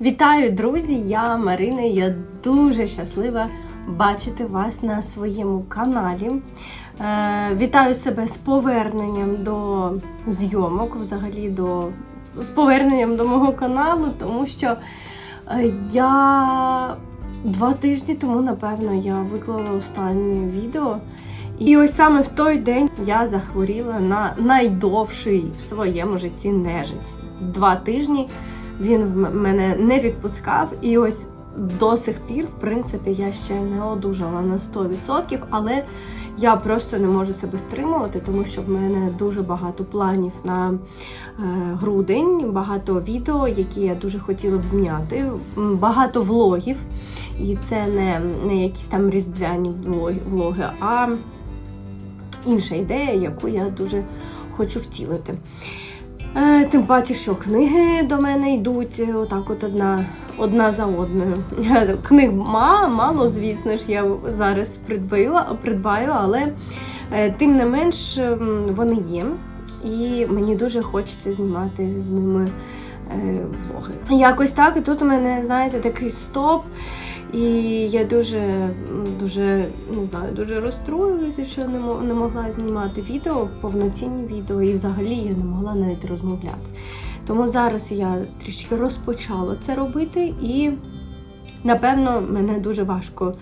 Вітаю, друзі! Я Марина. Я дуже щаслива бачити вас на своєму каналі. Е, вітаю себе з поверненням до зйомок, взагалі до з поверненням до мого каналу, тому що е, я два тижні тому, напевно, я виклала останнє відео. І ось саме в той день я захворіла на найдовший в своєму житті нежиць. Два тижні він в мене не відпускав, і ось до сих пір, в принципі, я ще не одужала на 100%, але я просто не можу себе стримувати, тому що в мене дуже багато планів на е, грудень, багато відео, які я дуже хотіла б зняти, багато влогів. І це не, не якісь там різдвяні влоги, а інша ідея, яку я дуже хочу втілити. Е, Тим паче, що книги до мене йдуть е, отак, от одна, одна за одною. Книг ма- мало, звісно ж, я зараз придбаю, придбаю, але е, тим не менш вони є. І мені дуже хочеться знімати з ними влоги. Якось так, і тут у мене, знаєте, такий стоп. І я дуже, дуже не знаю, дуже розстроїлася, що не, не могла знімати відео, повноцінні відео, і взагалі я не могла навіть розмовляти. Тому зараз я трішки розпочала це робити, і напевно мене дуже важко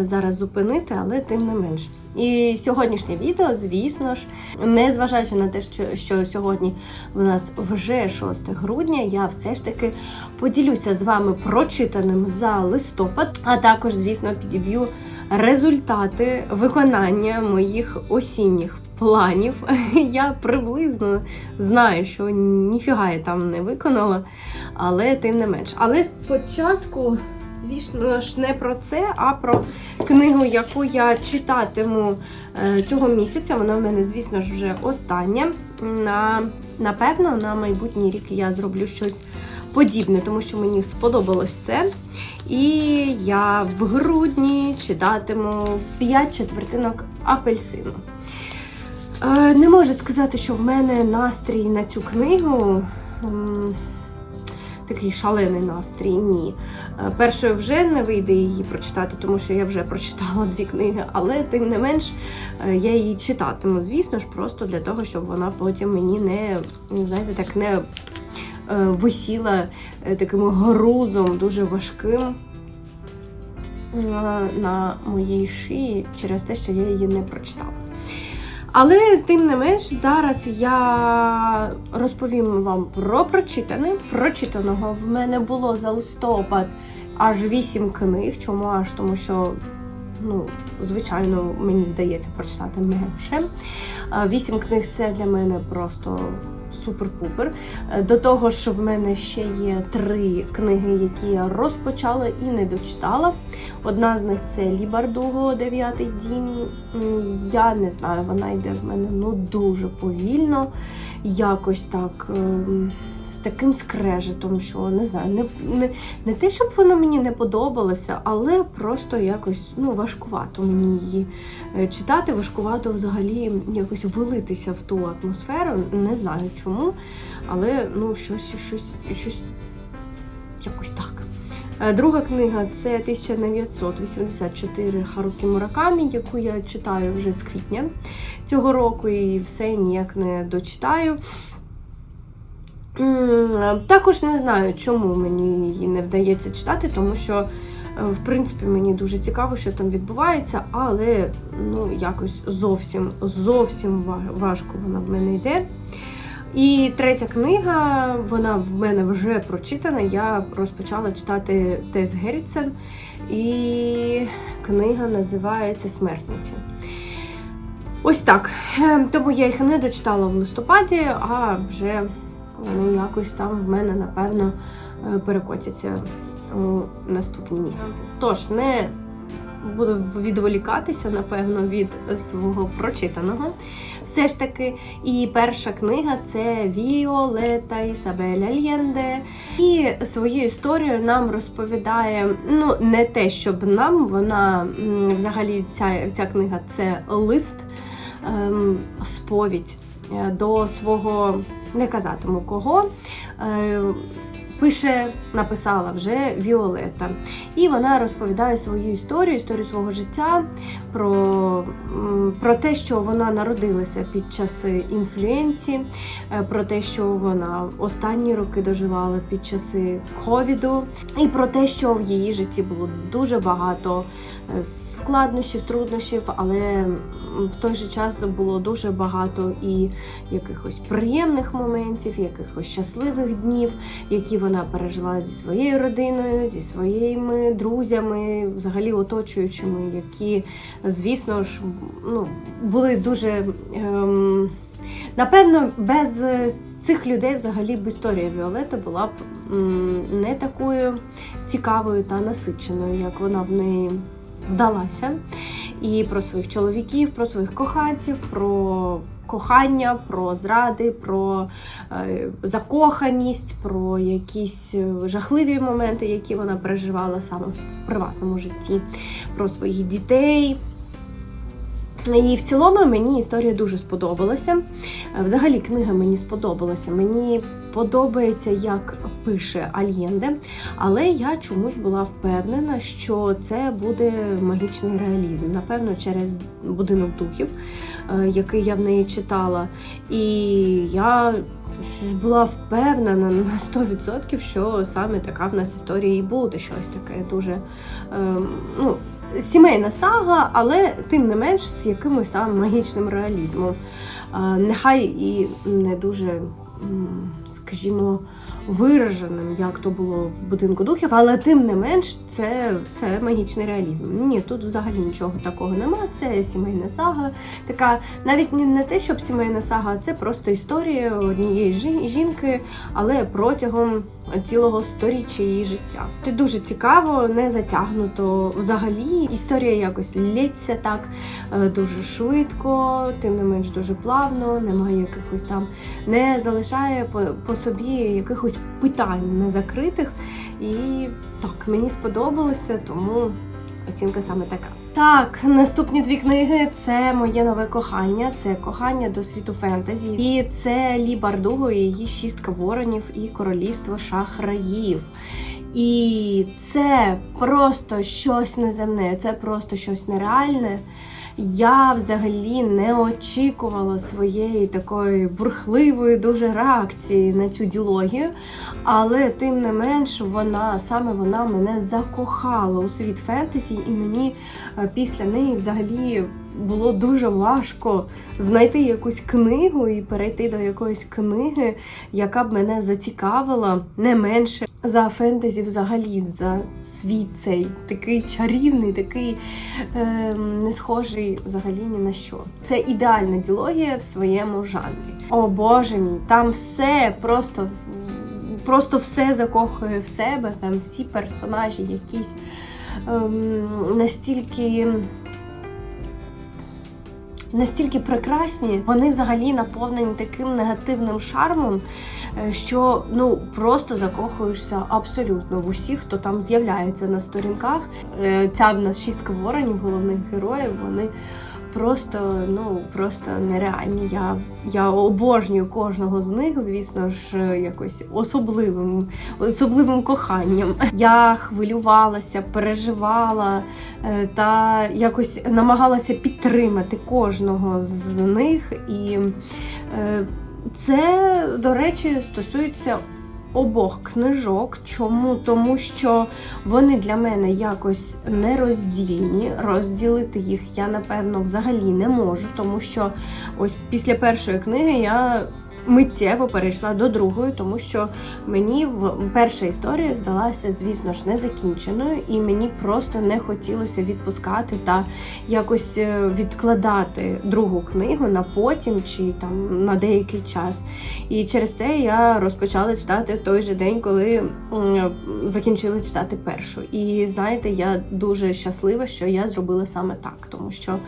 е, зараз зупинити, але тим не менш. І сьогоднішнє відео, звісно ж, не зважаючи на те, що, що сьогодні в нас вже 6 грудня, я все ж таки поділюся з вами прочитаним за листопад, а також, звісно, підіб'ю результати виконання моїх осінніх планів. Я приблизно знаю, що ніфіга я там не виконала, але тим не менш. Але спочатку. Звісно ж, не про це, а про книгу, яку я читатиму е, цього місяця. Вона в мене, звісно ж, вже остання. На, напевно, на майбутній рік я зроблю щось подібне, тому що мені сподобалось це. І я в грудні читатиму 5 четвертинок апельсину. Е, Не можу сказати, що в мене настрій на цю книгу. Такий шалений настрій, ні. Е, Першою вже не вийде її прочитати, тому що я вже прочитала дві книги, але тим не менш е, я її читатиму, звісно ж, просто для того, щоб вона потім мені не, знаєте, так не е, висіла таким грузом дуже важким на моїй шиї через те, що я її не прочитала. Але тим не менш, зараз я розповім вам про прочитане. Прочитаного в мене було за листопад аж 8 книг. Чому аж? Тому що, ну, звичайно, мені вдається прочитати менше. А Вісім книг це для мене просто супер-пупер. Е, До того ж, в мене ще є три книги, які я розпочала і не дочитала. Одна з них це Лі Бардуго, Дев'ятий дім. Я не знаю, вона йде в мене ну дуже повільно, якось так. З таким скрежетом, що не знаю, не, не, не те, щоб вона мені не подобалася, але просто якось ну, важкувато мені її е, читати, важкувато взагалі якось влитися в ту атмосферу. Не знаю чому, але ну, щось, щось, щось якось так. Е, Друга книга це 1984 Харукі Муракамі, яку я читаю вже з квітня цього року і все ніяк не дочитаю. Також не знаю, чому мені її не вдається читати, тому що, е, в принципі, мені дуже цікаво, що там відбувається, але ну, якось зовсім зовсім важко вона в мене йде. І третя книга, вона в мене вже прочитана. Я розпочала читати Тес Геррітсен, і книга називається Смертниці. Ось так. Е, Тому я їх не дочитала в листопаді, а вже вони якось там в мене, напевно, е, перекотяться у наступні місяці. Тож, не буду відволікатися, напевно, від свого прочитаного. Все ж таки, і перша книга це Віолета Ісабеля Альєнде. І свою історію нам розповідає, ну, не те, щоб нам, вона взагалі ця, ця книга це лист, ем, сповідь до свого, не казатиму кого. Пише, написала вже Віолета. І вона розповідає свою історію, історію свого життя, про, про те, що вона народилася під час інфлюенції, е, про те, що вона останні роки доживала під часи ковіду, і про те, що в її житті було дуже багато е, складнощів, труднощів, але в той же час було дуже багато і якихось приємних моментів, якихось щасливих днів, які вона пережила зі своєю родиною, зі своїми друзями, взагалі оточуючими, які, звісно ж, ну, були дуже. Ем, напевно, без цих людей взагалі б історія Віолети була б не такою цікавою та насиченою, як вона в неї вдалася. І про своїх чоловіків, про своїх коханців, про кохання, про зради, про е, закоханість, про якісь е, жахливі моменти, які вона переживала саме в приватному житті, про своїх дітей. І в цілому мені історія дуже сподобалася. Е, Взагалі, книга мені сподобалася. Мені подобається, як пише Альєнде, але я чомусь була впевнена, що це буде магічний реалізм. Напевно, через будинок духів, е, який я в неї читала. І я була впевнена на 100%, що саме така в нас історія і буде. Щось таке дуже. ем, ну, Сімейна сага, але тим не менш з якимось там магічним реалізмом. Е, Нехай і не дуже, скажімо, вираженим, як то було в будинку духів, але тим не менш це, це магічний реалізм. Ні, тут взагалі нічого такого нема. Це сімейна сага. Така навіть не, те, щоб сімейна сага, це просто історія однієї жінки, але протягом цілого сторіччя її життя. Це дуже цікаво, не затягнуто. Взагалі історія якось лється так е, дуже швидко, тим не менш дуже плавно, немає якихось там, не залишає по, по собі якихось питань незакритих. І так, мені сподобалося, тому оцінка саме така. Так, наступні дві книги це моє нове кохання. Це кохання до світу фентезі. І це Лі Бардуго і її шістка воронів і королівство шахраїв. І це просто щось неземне, це просто щось нереальне. Я взагалі не очікувала своєї такої бурхливої дуже реакції на цю ділогію, але тим не менш вона саме вона мене закохала у світ фентезі, і мені е, після неї взагалі було дуже важко знайти якусь книгу і перейти до якоїсь книги, яка б мене зацікавила не менше за фентезі взагалі, за світ цей такий чарівний, такий е, не схожий взагалі ні на що. Це ідеальна ділогія в своєму жанрі. О Боже мій, там все просто. Просто все закохує в себе, там всі персонажі якісь ем, настільки настільки прекрасні, вони взагалі наповнені таким негативним шармом, е, що ну просто закохуєшся абсолютно в усіх, хто там з'являється на сторінках. Е, Ця в нас шістка воронів, головних героїв, вони просто ну просто нереальні. Я, я обожнюю кожного з них, звісно ж, якось особливим, особливим коханням. Я хвилювалася, переживала е, та якось намагалася підтримати кожного з них. І е, це, до речі, стосується обох книжок. Чому? Тому що вони для мене якось нероздільні. Розділити їх я, напевно, взагалі не можу, тому що ось після першої книги я. Миттєво перейшла до другої, тому що мені перша історія здалася, звісно ж, незакінченою, і мені просто не хотілося відпускати та якось е, відкладати другу книгу на потім чи там на деякий час. І через це я розпочала читати той же день, коли м, закінчила читати першу. І знаєте, я дуже щаслива, що я зробила саме так, тому що.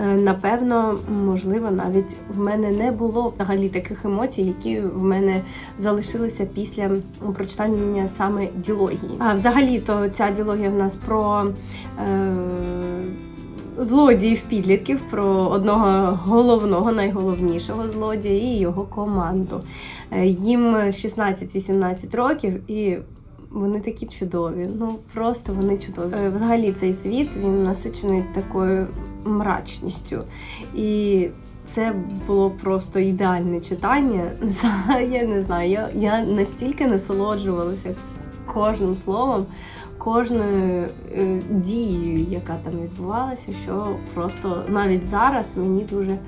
Е, Напевно, можливо, навіть в мене не було взагалі таких емоцій, які в мене залишилися після прочитання саме ділогії. А взагалі, то ця ділогія в нас про е, злодіїв-підлітків, про одного головного, найголовнішого злодія і його команду. Е, Їм 16-18 років і. Вони такі чудові, ну просто вони чудові. Е, Взагалі цей світ він насичений такою мрачністю. І це було просто ідеальне читання. Я не знаю, я, я настільки насолоджувалася кожним словом, кожною е, дією, яка там відбувалася, що просто навіть зараз мені дуже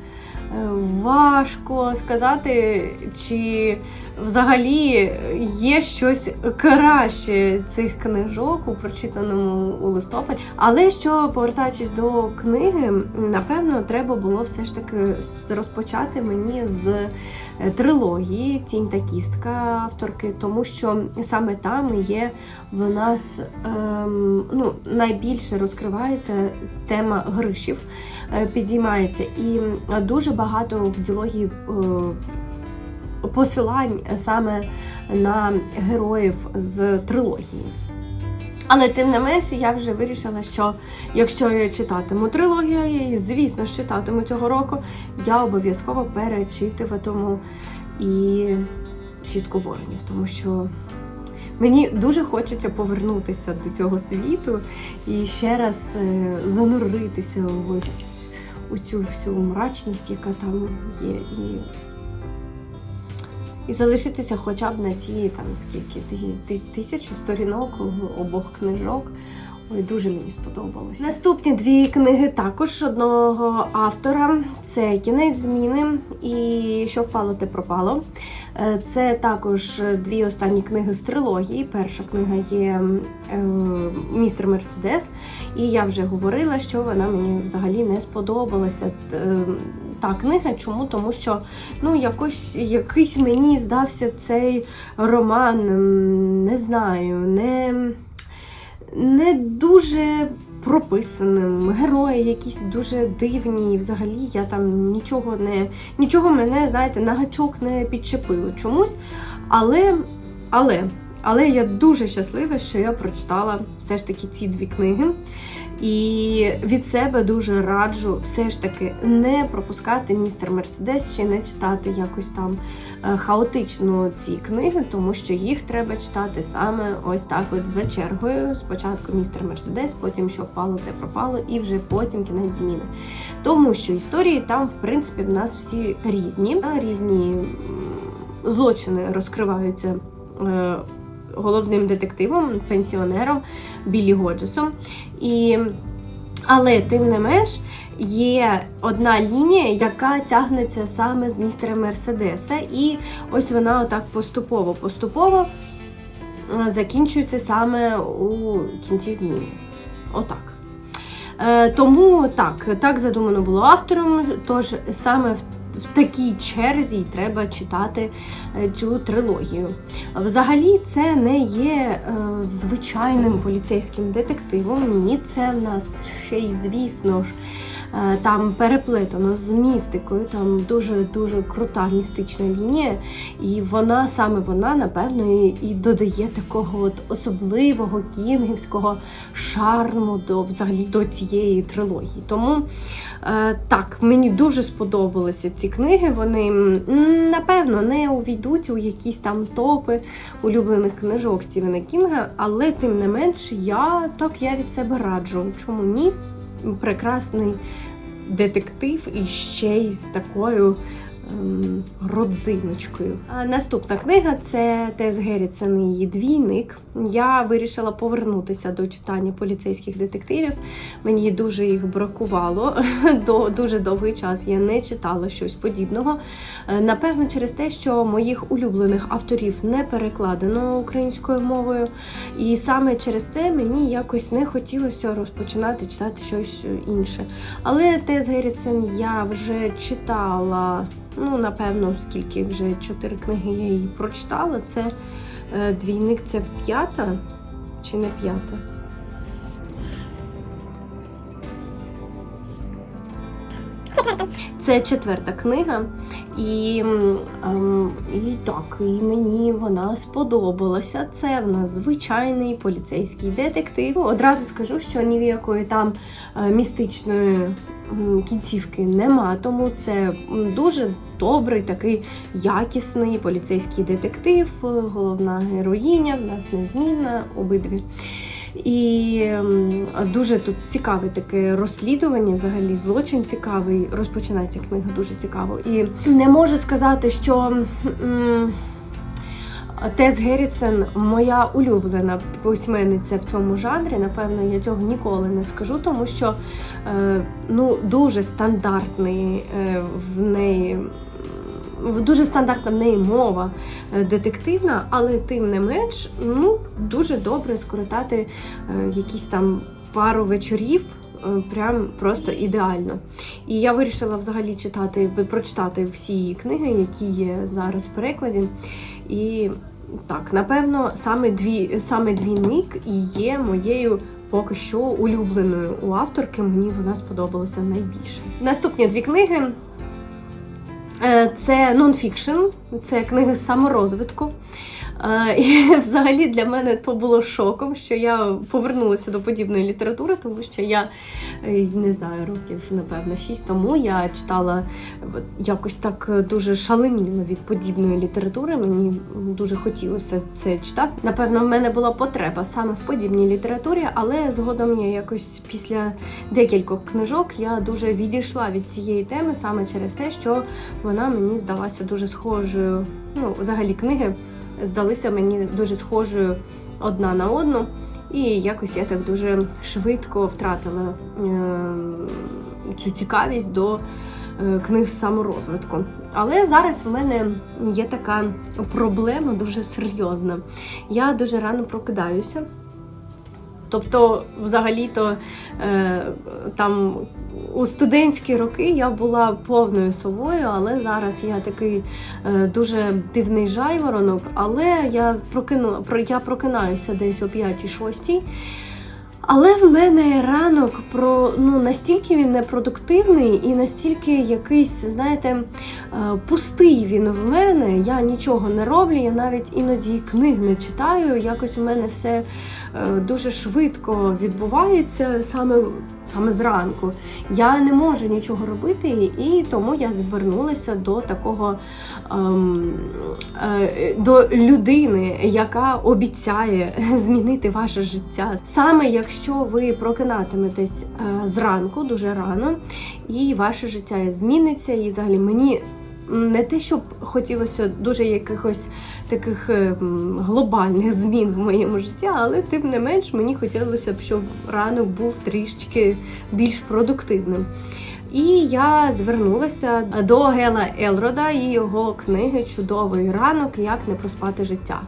важко сказати, чи взагалі є щось краще цих книжок у прочитаному у листопаді. Але що повертаючись до книги, напевно, треба було все ж таки розпочати мені з е, трилогії Тінь та кістка авторки, тому що саме там є в нас ем, ну, найбільше розкривається тема Гришів, е, підіймається, і е, дуже багато в діалогії е, посилань саме на героїв з трилогії. Але тим не менше, я вже вирішила, що якщо я читатиму трилогію, я її, звісно, ж читатиму цього року, я обов'язково перечитуватиму і шістку воронів, тому що мені дуже хочеться повернутися до цього світу і ще раз е, зануритися ось у цю всю мрачність, яка там є, і, і залишитися хоча б на ті там скільки ти- ти- тисячу сторінок обох книжок. Ой, дуже мені сподобалось. Наступні дві книги також одного автора: це Кінець зміни і Що впало, те пропало. Е, Це також дві останні книги з трилогії. Перша книга є е, Містер Мерседес, і я вже говорила, що вона мені взагалі не сподобалася. Та книга, чому? Тому що ну якось якийсь мені здався цей роман, не знаю, не не дуже прописаним. Герої якісь дуже дивні. І Взагалі я там нічого не нічого мене, знаєте, на гачок не підчепило чомусь. Але, але, але я дуже щаслива, що я прочитала все ж таки ці дві книги. І від себе дуже раджу все ж таки не пропускати містер Мерседес чи не читати якось там е, хаотично ці книги, тому що їх треба читати саме ось так, от за чергою. Спочатку містер Мерседес, потім що впало, те пропало, і вже потім кінець зміни. Тому що історії там, в принципі, в нас всі різні, різні злочини розкриваються. Головним детективом, пенсіонером Біллі Годжесом. І але тим не менш є одна лінія, яка тягнеться саме з містера Мерседеса, і ось вона отак поступово поступово е, закінчується саме у кінці зміни. Отак. Е, тому так, так задумано було автором. Тож саме в, в такій черзі й треба читати е, цю трилогію. Взагалі, це не є е, звичайним поліцейським детективом. Ні, це в нас ще й, звісно ж, там переплетено з містикою, там дуже дуже крута містична лінія, і вона саме вона, напевно, і, і додає такого от особливого кінгівського шарму до взагалі до цієї трилогії. Тому е, так, мені дуже сподобалися ці книги. Вони напевно не увійдуть у якісь там топи улюблених книжок Стівена Кінга, але тим не менш, я так я від себе раджу. Чому ні? Прекрасний детектив і ще й з такою ем, родзиночкою. А наступна книга це Тес Геррітсен і її двійник. Я вирішила повернутися до читання поліцейських детективів. Мені дуже їх бракувало. До дуже довгий час я не читала щось подібного. Е, Напевно, через те, що моїх улюблених авторів не перекладено українською мовою, і саме через це мені якось не хотілося розпочинати читати щось інше. Але Тес Геррітсен я вже читала. Ну, напевно, скільки вже чотири книги я її прочитала. Це двійник, це п'ята чи не п'ята? Це четверта книга, і, ем, і так, і мені вона сподобалася. Це в нас звичайний поліцейський детектив. Одразу скажу, що ніякої там е, містичної кінцівки нема, тому це дуже добрий, такий якісний поліцейський детектив. Головна героїня в нас незмінна, обидві. І дуже тут цікаве таке розслідування, взагалі злочин цікавий. Розпочинається книга дуже цікаво. І не можу сказати, що. Тес Геррітсен моя улюблена письменниця в цьому жанрі. Напевно, я цього ніколи не скажу, тому що е, ну, дуже стандартний е, в неї. Дуже стандартна в неї мова е, детективна, але тим не менш, ну дуже добре скоротати е, якісь там пару вечорів. е, Прям просто ідеально. І я вирішила взагалі читати, прочитати всі її книги, які є зараз в перекладі. І так, напевно, саме дві саме двійник є моєю поки що улюбленою у авторки. Мені вона сподобалася найбільше. Наступні дві книги. Е, Це нонфікшн, це книги саморозвитку. Е, І взагалі для мене то було шоком, що я повернулася до подібної літератури, тому що я е, не знаю, років, напевно, шість тому я читала якось так е, дуже шаленіло від подібної літератури. Мені дуже хотілося це читати. Напевно, в мене була потреба саме в подібній літературі, але згодом я якось після декількох книжок я дуже відійшла від цієї теми саме через те, що вона мені здалася дуже схожою. Ну, взагалі, книги здалися мені дуже схожою одна на одну. І якось я так дуже швидко втратила е, цю цікавість до е, книг саморозвитку. Але зараз в мене є така проблема дуже серйозна. Я дуже рано прокидаюся. Тобто, взагалі-то е, там у студентські роки я була повною совою, але зараз я такий е, дуже дивний жайворонок. Але я прокину, про- я прокинаюся десь о 5-6. Але в мене ранок про ну настільки він непродуктивний і настільки якийсь, знаєте, е, пустий він в мене. Я нічого не роблю, я навіть іноді книг не читаю. Якось у мене все е, дуже швидко відбувається саме, саме зранку. Я не можу нічого робити, і тому я звернулася до такого ем, е, до людини, яка обіцяє змінити ваше життя. Саме якщо ви прокинатиметесь е, зранку дуже рано, і ваше життя зміниться, і взагалі мені. Не те, щоб хотілося дуже якихось таких е, глобальних змін в моєму житті, але тим не менш мені хотілося б, щоб ранок був трішки більш продуктивним. І я звернулася до Гела Елрода і його книги Чудовий ранок як не проспати життя.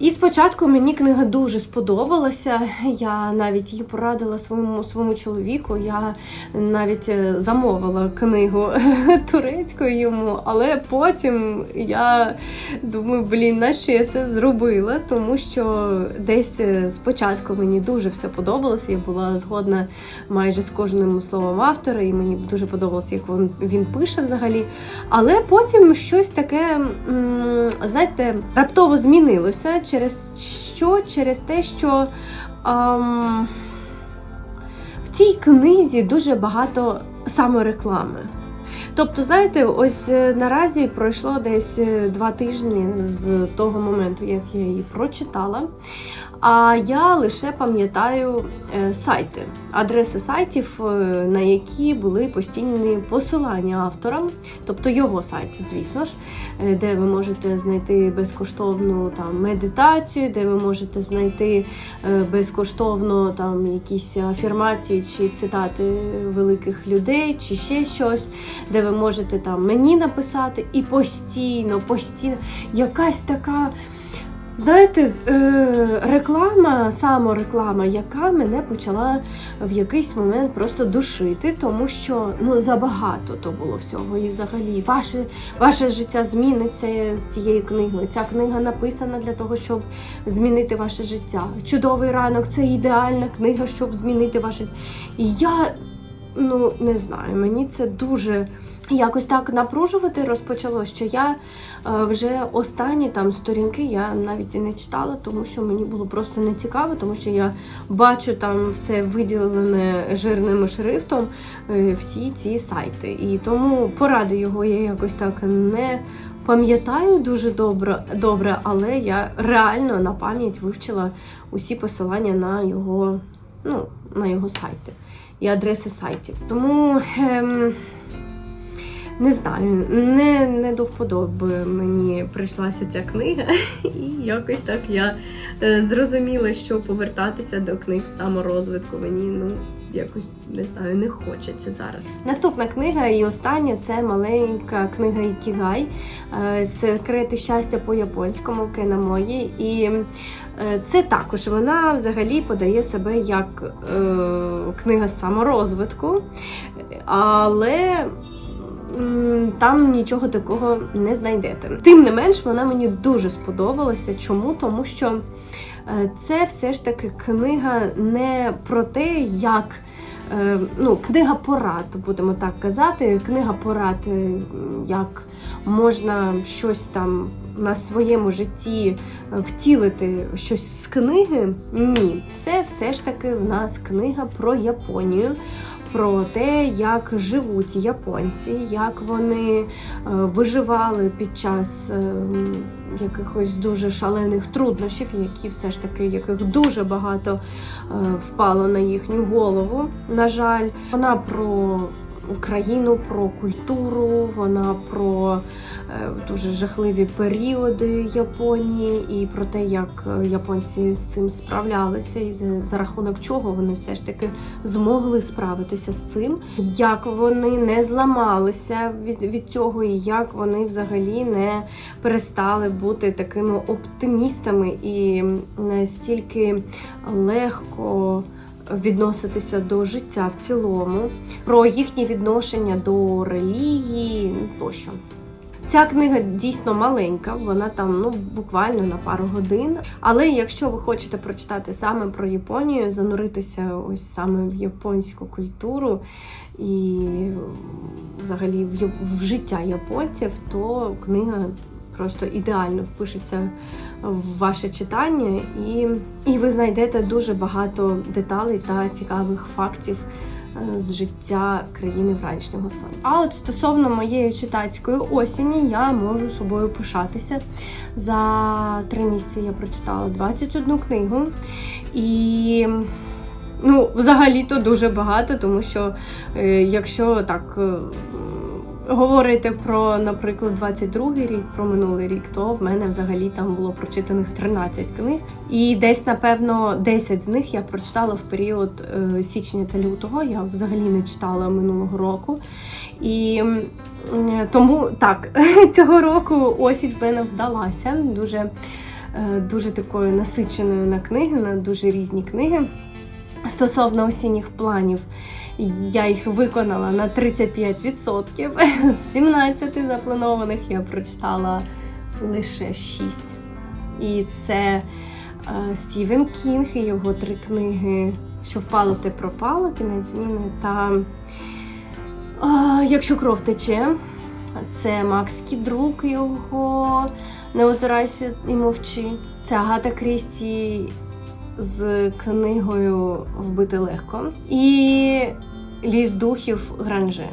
І спочатку мені книга дуже сподобалася. Я навіть її порадила своєму своєму чоловіку. Я навіть е, замовила книгу турецькою йому, але потім я думаю, блін, нащо я це зробила? Тому що десь е, спочатку мені дуже все подобалося. Я була згодна майже з кожним словом автора, і мені дуже подобалося, як він, він пише взагалі. Але потім щось таке, знаєте, раптово змінилося. Через що? Через те, що ем, в цій книзі дуже багато самореклами. Тобто, знаєте, ось е, наразі пройшло десь е, два тижні з того моменту, як я її прочитала. А я лише пам'ятаю е, сайти, адреси сайтів, е, на які були постійні посилання авторам, тобто його сайти, звісно ж, е, де ви можете знайти безкоштовну там медитацію, де ви можете знайти безкоштовно там якісь афірмації чи цитати великих людей, чи ще щось, де ви можете там мені написати, і постійно, постійно якась така. Знаєте, е, реклама, самореклама, яка мене почала в якийсь момент просто душити, тому що ну забагато то було всього. І взагалі ваше, ваше життя зміниться з цією книгою. Ця книга написана для того, щоб змінити ваше життя. Чудовий ранок це ідеальна книга, щоб змінити ваше. І я ну не знаю, мені це дуже якось так напружувати розпочало, що я е, вже останні там сторінки я навіть і не читала, тому що мені було просто не цікаво, тому що я бачу там все виділене жирним шрифтом, е, всі ці сайти. І тому поради його я якось так не пам'ятаю дуже добре, добре, але я реально на пам'ять вивчила усі посилання на його, ну, на його сайти і адреси сайтів. Тому. Ем, не знаю, не, не до вподоби мені прийшлася ця книга, і якось так я е, зрозуміла, що повертатися до книг саморозвитку мені ну якось не знаю, не хочеться зараз. Наступна книга і остання це маленька книга Ікігай е, Секрети щастя по японському Кенамої. І е, це також вона взагалі подає себе як е, книга саморозвитку, але там нічого такого не знайдете. Тим не менш, вона мені дуже сподобалася. Чому? Тому що е, це все ж таки книга не про те, як. е, Ну, книга порад, будемо так казати. Книга порад, е, як можна щось там на своєму житті втілити щось з книги. Ні, це все ж таки в нас книга про Японію, про те, як живуть японці, як вони е, виживали під час е, якихось дуже шалених труднощів, які все ж таки яких дуже багато е, впало на їхню голову. На жаль, вона про. Україну про культуру, вона про е, дуже жахливі періоди Японії і про те, як е, японці з цим справлялися, і за, рахунок чого вони все ж таки змогли справитися з цим, як вони не зламалися від, від цього, і як вони взагалі не перестали бути такими оптимістами і настільки легко. Відноситися до життя в цілому, про їхнє відношення до релігії ну, тощо. Ця книга дійсно маленька, вона там ну буквально на пару годин. Але якщо ви хочете прочитати саме про Японію, зануритися ось саме в японську культуру і взагалі в, в життя японців, то книга просто ідеально впишеться в ваше читання, і, і ви знайдете дуже багато деталей та цікавих фактів е, з життя країни вранішнього сонця. А от стосовно моєї читацької осені, я можу собою пишатися. За три місяці я прочитала 21 книгу. І ну, взагалі-то дуже багато, тому що е, якщо так. Е, Говорити про, наприклад, 22-й рік, про минулий рік, то в мене взагалі там було прочитаних 13 книг. І десь, напевно, 10 з них я прочитала в період е, січня та лютого. Я взагалі не читала минулого року. І тому так, цього року осінь в мене вдалася. Дуже, е, дуже такою насиченою на книги, на дуже різні книги. Стосовно осінніх планів, я їх виконала на 35%. З 17 запланованих я прочитала лише 6. І це е, Стівен Кінг і його три книги Що впало, те пропало, кінець зміни та Якщо кров тече. Це Макс Кідрук, його Не озирайся і мовчи. Це Агата Крісті з книгою Вбити легко. І Ліс духів Гранже.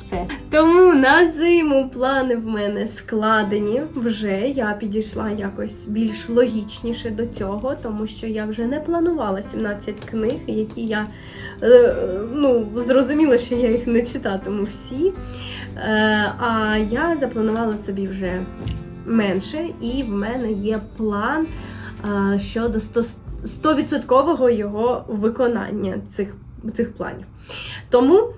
Все. Тому на зиму плани в мене складені вже. Я підійшла якось більш логічніше до цього, тому що я вже не планувала 17 книг, які я е, ну, зрозуміла, що я їх не читатиму всі. Е, а я запланувала собі вже менше, і в мене є план е, щодо 100 100% його виконання цих, цих планів. Тому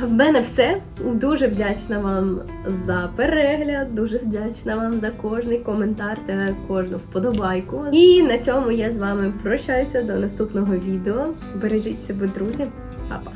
в мене все. Дуже вдячна вам за перегляд, дуже вдячна вам за кожний коментар та кожну вподобайку. І на цьому я з вами прощаюся до наступного відео. Бережіть себе, друзі, Па-па!